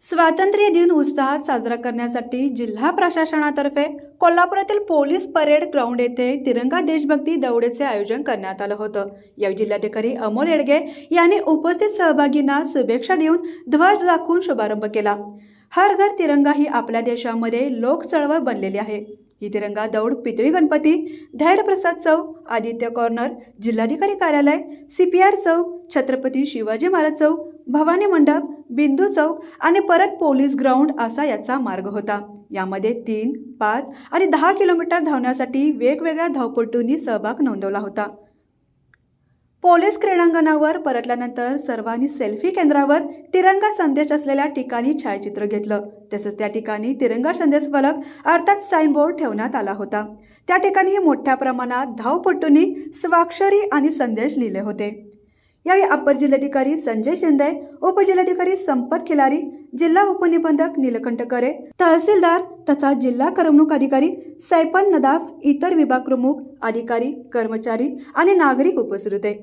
स्वातंत्र्य दिन उत्साहात साजरा करण्यासाठी जिल्हा प्रशासनातर्फे कोल्हापुरातील पोलीस परेड ग्राउंड येथे तिरंगा देशभक्ती दौडेचे आयोजन करण्यात आलं होतं. यावेळी जिल्हाधिकारी अमोल येडगे यांनी उपस्थित सहभागींना शुभेच्छा देऊन ध्वज दाखवून शुभारंभ केला. हर घर तिरंगा ही आपल्या देशामध्ये लोक चळवळ बनलेली आहे. ही तिरंगा दौड पितळी गणपती धैर्यप्रसाद चौक आदित्य कॉर्नर जिल्हाधिकारी कार्यालय C P R chowk Chhatrapati Shivaji Maharaj chowk Bhavani Mandap Bindu chowk आणि परत पोलीस ग्राउंड असा याचा मार्ग होता. यामध्ये तीन पाच आणि दहा किलोमीटर धावण्यासाठी वेगवेगळ्या धावपटूंनी सहभाग नोंदवला होता. पोलीस क्रीडांगणावर परतल्यानंतर सर्वांनी सेल्फी केंद्रावर तिरंगा संदेश असलेल्या ठिकाणी छायाचित्र घेतलं. तसंच त्या ठिकाणी तिरंगा संदेश फलक अर्थात साईनबोर्ड ठेवण्यात आला होता. त्या ठिकाणी मोठ्या प्रमाणात धावपटूंनी स्वाक्षरी आणि संदेश लिहिले होते. यावेळी अप्पर जिल्हाधिकारी संजय शिंदे उपजिल्हाधिकारी संपत खिलारी जिल्हा उपनिबंधक नीलकंठ करे तहसीलदार तथा जिल्हा करमणूक अधिकारी सैपन नदाफ इतर विभाग प्रमुख अधिकारी कर्मचारी आणि नागरिक उपस्थित होते.